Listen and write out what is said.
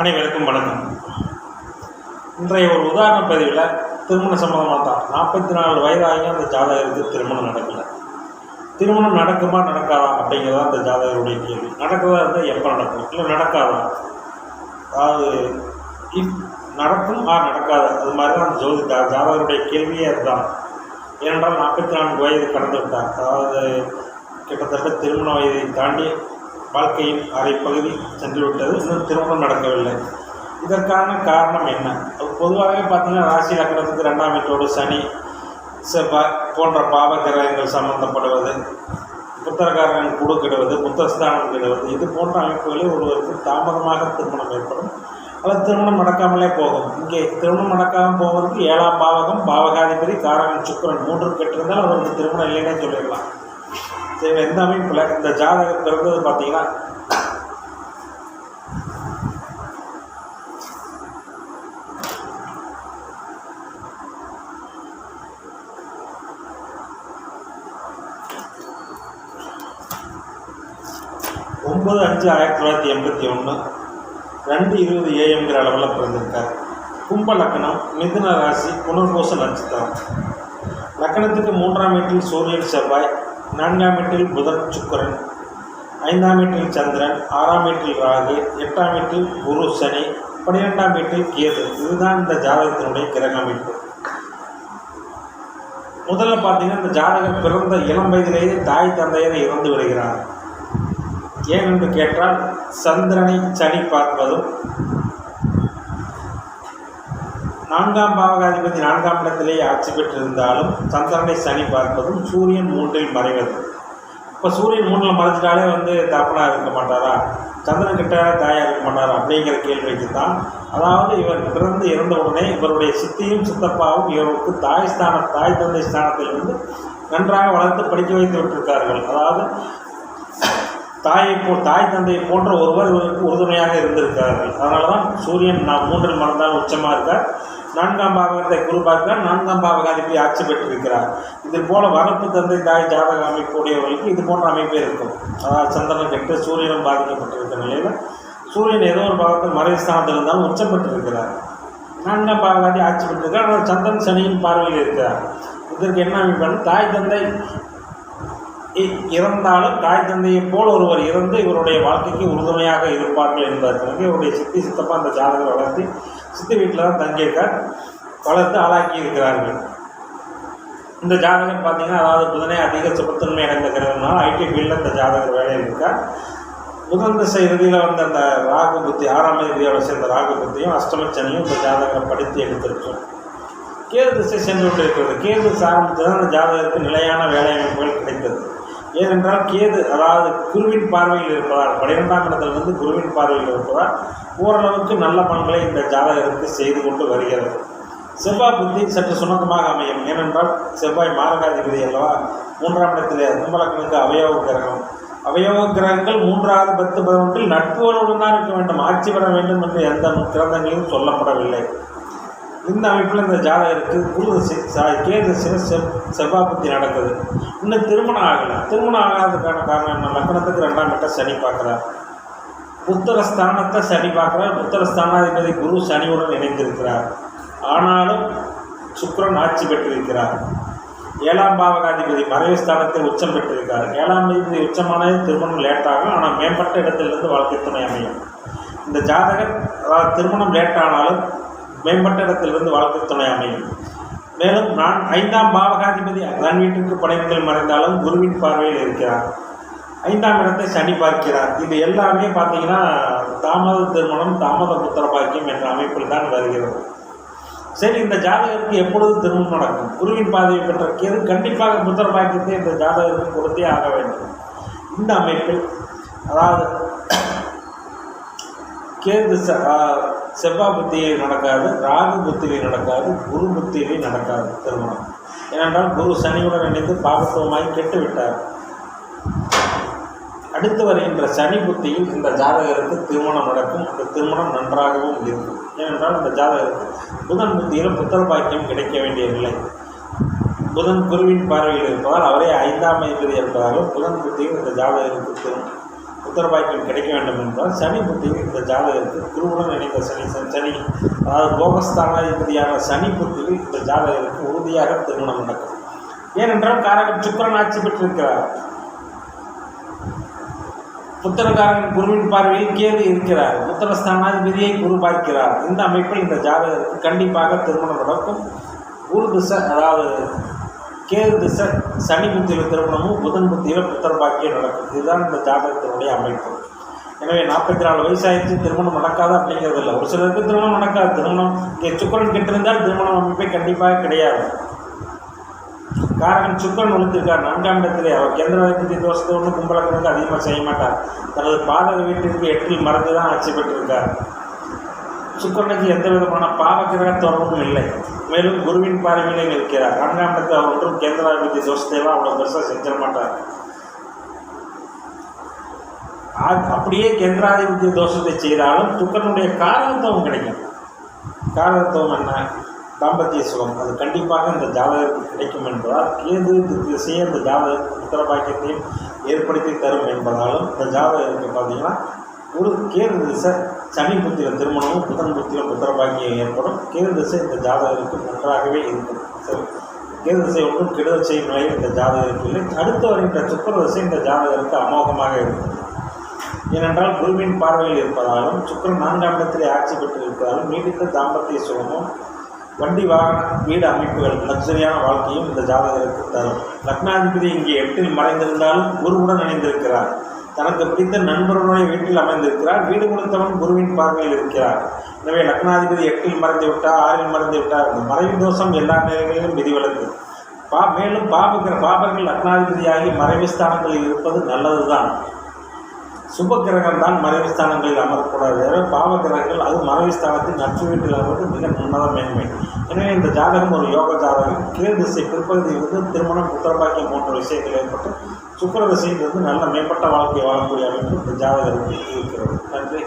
அனைவருக்கும் வணக்கம். இன்றைய ஒரு உதாரண பதிவில் திருமண சம்பந்தமாக தான் நாற்பத்தி நாலு வயதாகியும் அந்த ஜாதகருக்கு திருமணம் நடக்கலை. திருமணம் நடக்குமா நடக்காதா அப்படிங்கிறதா அந்த ஜாதகருடைய கேள்வி. நடக்கிறதா இருந்தால் எப்போ நடக்கும்? இல்லை நடக்காதா? அதாவது இப் நடக்கும் ஆ நடக்காது. அது மாதிரி தான் அந்த ஜோதி ஜாதகருடைய கேள்வியே அதுதான். ஏனென்றால் நாற்பத்தி நான்கு வயது கடந்து விட்டார். அதாவது கிட்டத்தட்ட திருமண வயதை தாண்டி வாழ்க்கையின் அரை பகுதி சென்று விட்டது இன்னும் திருமணம் நடக்கவில்லை. இதற்கான காரணம் என்ன? அது பொதுவாகவே பார்த்தீங்கன்னா ராசி லக்னத்துக்கு ரெண்டாம் வீட்டோடு சனி செவ்வாய் போன்ற பாவ கிரகங்கள் சம்பந்தப்படுவது புத்தரகாரன் கூட கெடுவது புத்தஸ்தானம் கெடுவது இது போன்ற அமைப்புகளில் ஒருவருக்கு தாமதமாக திருமணம் ஏற்படும். அல்லது திருமணம் நடக்காமலே போகும். இங்கே திருமணம் நடக்காமல் போவதற்கு ஏழாம் பாவகம் பாவகாதிபதி காரகன் சுக்கரன் மூன்று கெட்டிருந்தால் அவருக்கு திருமணம் இல்லைன்னே சொல்லிடலாம். சரி எந்த அமைப்பில்? இந்த ஜாதகம் பிறந்தது பார்த்தீங்கன்னா ஒம்பது அஞ்சு ஆயிரத்தி தொள்ளாயிரத்தி எண்பத்தி ஒன்று ரெண்டு இருபது ஏஎம்ங்கிற அளவில் பிறந்திருக்கார். கும்ப லக்னம் மிதுன ராசி புனர்பூச நட்சத்திரம். லக்னத்துக்கு மூன்றாம் வீட்டில் சூரியன் செவ்வாய் நான்காம் வீட்டில் புதன் சுக்கரன் ஐந்தாம் வீட்டில் சந்திரன் ஆறாம் வீட்டில் ராகு எட்டாம் வீட்டில் குரு சனி பன்னிரெண்டாம் வீட்டில் கேது. இதுதான் இந்த ஜாதகத்தினுடைய கிரக அமைப்பு. முதல்ல பார்த்தீங்கன்னா இந்த ஜாதகம் பிறந்த இளம் வயதிலேயே தாய் தந்தையரை இறந்து விடுகிறார். ஏன் என்று கேட்டால் சந்திரனை சனி பார்ப்பதும் நான்காம் பாவகாதிபதி நான்காம் இடத்திலேயே ஆட்சி பெற்றிருந்தாலும் சந்திரனை சனி பார்ப்பதும் சூரியன் மூன்றில் மறைவது இப்போ சூரியன் மூன்றில் மறைஞ்சிட்டாலே வந்து தப்பனாக இருக்க மாட்டாரா? சந்திரன் கிட்ட தாயாக இருக்க மாட்டாரா? அப்படிங்கிற கேள்விக்கு தான். அதாவது இவர் பிறந்து இறந்த உடனே இவருடைய சித்தியும் சித்தப்பாவும் இவருக்கு தாய் ஸ்தான தாய் தந்தை ஸ்தானத்திலிருந்து நன்றாக வளர்த்து படிக்க வைத்து விட்டிருக்கார்கள். அதாவது தாயை போ தாய் தந்தையை போன்ற ஒருவர் இவருக்கு உறுதுணையாக இருந்திருக்கிறார்கள். அதனால தான் சூரியன் நான் மூன்றில் மறந்தால் உச்சமாக இருக்கார். நான்காம் பாவகத்தை குரு பார்க்கிறார். நான்காம் பாவகாதிபதி ஆட்சி பெற்றிருக்கிறார். இது போல வரப்பு தந்தை தாய் ஜாதக அமைப்புடையவர்களுக்கு இது போன்ற அமைப்பே இருக்கும். அதாவது சந்திரன் கெட்டு சூரியனும் பாதிக்கப்பட்டிருக்கிற நிலையில் சூரியன் ஏதோ ஒரு பாவத்தில் மறை ஸ்தானத்தில் இருந்தாலும் உச்சப்பட்டிருக்கிறார் நான்காம் பாவகாதி ஆட்சி பெற்றிருக்கிறார். ஆனால் சந்திரன் சனியின் பார்வையில் இருக்கிறார். இதற்கு என்ன அமைப்பு? தாய் தந்தை இறந்தாலும் தாய் தந்தையைப் போல் ஒருவர் இறந்து இவருடைய வாழ்க்கைக்கு உறுதுணையாக இருப்பார்கள் என்பதற்கு இவருடைய சித்தி சித்தப்பா அந்த ஜாதகம் வளர்த்து சித்தி வீட்டில் தான் தங்கியிருக்கார். வளர்த்து ஆளாக்கி இருக்கிறார்கள். இந்த ஜாதகம் பார்த்தீங்கன்னா அதாவது புதனே அதிக சுபத்தன்மை அடைந்த ஐடி ஃபீல்டில் இந்த ஜாதகர் வேலையில் இருக்கார். புதன் திசை இறுதியில் வந்த அந்த ராகு புத்தி ஆறாம் இறுதியோட சேர்ந்த ராகு புத்தியும் அஷ்டமச்சனையும் இந்த ஜாதகரை படித்து எடுத்திருக்கும். கேது திசை சென்று கொண்டிருக்கிறது. கேது சார்ந்து தான் அந்த ஜாதகத்துக்கு நிலையான வேலை அமைப்புகள் கிடைத்தது. ஏனென்றால் கேது அதாவது குருவின் பார்வையில் இருப்பதால் பன்னிரெண்டாம் இடத்திலிருந்து குருவின் பார்வையில் இருப்பதால் ஓரளவுக்கு நல்ல பலன்களை இந்த ஜாதகருக்கு செய்து கொண்டு வருகிறது. செவ்வாய் புத்தி சற்று சுணக்கமாக அமையும். ஏனென்றால் செவ்வாய் மாரகாதிபதி அல்லவா? மூன்றாம் இடத்திலே கும்பலக்கணக்கு அவயோக கிரகம். அவயோக கிரகங்கள் மூன்றாவது பத்து பதினொன்றில் நட்புகளுடன் தான் இருக்க வேண்டும். ஆட்சி பெற வேண்டும் என்று எந்த கிரந்தங்களிலும் சொல்லப்படவில்லை. இந்த அமைப்பில் இந்த ஜாதகருக்கு குரு கேது சிவ செவ் செவ்வாய் புத்தி நடக்குது. இன்னும் திருமணம் ஆகலை. திருமணம் ஆகாததுக்கான காரணம் என்ன? லக்னத்துக்கு ரெண்டாம் கட்ட சனி பார்க்குறார். புத்தரஸ்தானத்தை சனி பார்க்குறார். புத்திர ஸ்தானாதிபதி குரு சனியுடன் இணைந்திருக்கிறார். ஆனாலும் சுக்கரன் ஆட்சி பெற்றிருக்கிறார். ஏழாம் பாவகாதிபதி மறைவு ஸ்தானத்தை உச்சம் பெற்றிருக்கார். ஏழாம் அதிபதி உச்சமானது திருமணம் லேட்டாகும் ஆனால் மேம்பட்ட இடத்திலிருந்து வாழ்க்கை துணை அமையும். இந்த ஜாதகர் அதாவது திருமணம் லேட்டானாலும் மேம்பட்ட இடத்திலிருந்து வாழ்க்கை துணை அமையும். மேலும் நான் ஐந்தாம் பாவகாதிபதி அதன் வீட்டுக்கு படைத்தல் மறைந்தாலும் குருவின் பார்வையில் இருக்கிறார். ஐந்தாம் இடத்தை சனி பார்க்கிறார். இது எல்லாமே பார்த்தீங்கன்னா தாமத திருமணம் தாமத புத்திர பாக்கியம் என்ற அமைப்பில் தான் வருகிறது. சரி இந்த ஜாதகருக்கு எப்பொழுது திருமணம் நடக்கும்? குருவின் பாதையை பெற்ற கேது கண்டிப்பாக புத்திர பாக்கியத்தை இந்த ஜாதகருக்கு கொடுத்தே ஆக வேண்டும். இந்த அமைப்பில் அதாவது கேது ச- செவ்வாய் புத்தியில் நடக்காது ராகு புத்தியில் நடக்காது குரு புத்தியிலே நடக்காது திருமணம். ஏனென்றால் குரு சனியுடன் இணைந்து பாகத்துவமாகி கெட்டுவிட்டார். அடுத்து வருகின்ற சனி புத்தியில் இந்த ஜாதகருக்கு திருமணம் நடக்கும். அந்த திருமணம் நன்றாகவும் இருக்கும். ஏனென்றால் இந்த ஜாதகருக்கு புதன் புத்தியில் புத்தர் பாக்கியம் கிடைக்க வேண்டிய நிலை. புதன் குருவின் பார்வையில் இருப்பதால் அவரே ஐந்தாம் அதிபதி என்பதாலும் புதன் புத்தியில் இந்த ஜாதகருக்கு திருமணம் புத்திர கிடைக்க வேண்டும் என்றால் சனி புத்தியில் இந்த ஜாதகருக்கு குருவுடன் இணைந்த சனி சனி அதாவது கோபஸ்தானாதிபதியான சனி புத்தியில் இந்த ஜாதகருக்கு உறுதியாக திருமணம் நடக்கும். ஏனென்றால் காரகம் சுக்கரன் ஆட்சி பெற்றிருக்கிறார். புத்திரக்காரன் குருவின் பார்வையில் கேது இருக்கிறார். புத்திரஸ்தானாதிபதியை குரு பார்க்கிறார். இந்த அமைப்பில் இந்த ஜாதகத்துக்கு கண்டிப்பாக திருமணம் நடக்கும். குரு திசை அதாவது கேது திசை சனி புத்தியில் திருமணமும் புதன் புத்தியில் புத்தர் பாக்கியம் நடக்கும் இதுதான் இந்த ஜாதகத்தினுடைய அமைப்பு. எனவே நாற்பத்தி நாலு வயசாயிடுச்சு திருமணம் நடக்காது அப்படிங்கிறது இல்லை. ஒரு சிலருக்கு திருமணம் நடக்காது. திருமணம் சுக்கரன் கெட்டிருந்தால் திருமணம் அமைப்பே கண்டிப்பாக கிடையாது. காரணம் சுக்கரன் ஒழித்திருக்கார் நான்காம் இடத்திலே. அவர் கேந்திராதிபதி தோஷத்தை ஒன்று கும்பலக்கணக்கு அதிகமாக செய்ய மாட்டார். தனது பாதக வீட்டிற்கு எட்டில் மறந்து தான் ஆட்சி பெற்றிருக்கார். சுக்கரனுக்கு எந்த விதமான பாவகிரக தொடர்பும் இல்லை. மேலும் குருவின் பார்வையிலே இருக்கிறார் நான்காம் இடத்தில் அவர் ஒன்றும் கேந்திராதிபதி தோஷத்தையெல்லாம் அவ்வளோ பெருசாக செஞ்சிட மாட்டார். அப்படியே கேந்திராதிபத்திய தோஷத்தை செய்தாலும் துக்கனுடைய காரணத்துவம் கிடைக்கும். காரணத்துவம் என்ன? தாம்பத்திய சுகம். அது கண்டிப்பாக இந்த ஜாதகத்துக்கு கிடைக்கும் என்பதால் கேது திசையை இந்த ஜாதகத்துக்கு உத்தரபாக்கியத்தையும் ஏற்படுத்தி தரும் என்பதாலும் இந்த ஜாதகத்துக்கு பார்த்தீங்கன்னா ஒரு கேது திசை சனி புத்திர திருமணமும் புதன் புத்திர புத்திர பாக்கியம் ஏற்படும். கேது திசை இந்த ஜாதகருக்கு நன்றாகவே இருக்கும். சரி. கேது திசை ஒன்றும் கெடுதல் செய்யும் நிலையில் இந்த ஜாதகருக்கு இல்லை. அடுத்து வருகின்ற சுக்கர திசை இந்த ஜாதகருக்கு அமோகமாக இருக்கும். ஏனென்றால் குருவின் பார்வையில் இருப்பதாலும் சுக்கரன் நான்காம் இடத்திலே ஆட்சி பெற்று இருப்பதாலும் நீடித்த தாம்பத்திய சுகமும் வண்டி வாகன வீடு அமைப்புகள் லக்ஸரியான வாழ்க்கையும் இந்த ஜாதகருக்கு தரும். லக்னாதிபதி இங்கே எட்டில் மறைந்திருந்தாலும் குருவுடன் இணைந்திருக்கிறார். தனக்கு பிடித்த நண்பர்களுடைய வீட்டில் அமைந்திருக்கிறார் வீடு கொடுத்தவன் குருவின் பார்வையில் இருக்கிறார் எனவே லக்னாதிபதி எட்டில் மறைந்து விட்டார் ஆறில் மறைந்து விட்டார் இந்த மறைவு தோஷம் எல்லா நேரங்களிலும் விதிவிலக்கு பா மேலும் பாபகிற பாபர்கள் லக்னாதிபதியாகி மறைவு ஸ்தானங்களில் இருப்பது நல்லதுதான். சுப கிரகம் தான் மறைவு ஸ்தானங்களில் அமரக்கூடாது. எனவே பாவ கிரகங்கள் அது மறைவு ஸ்தானத்தில் நட்பு வீட்டில் அமர்வது மிக உன்னத மேன்மை. எனவே இந்த ஜாதகம் ஒரு யோக ஜாதகம். கீழ் திசை பிற்பகுதியிலிருந்து திருமணம் புத்திரபாக்கியம் போன்ற விஷயங்கள் ஏற்பட்டு சுக்கர திசையிலிருந்து நல்ல மேம்பட்ட வாழ்க்கையை வாழக்கூடிய அமைப்பு இந்த ஜாதகருக்கு இருக்கிறது. நன்றி.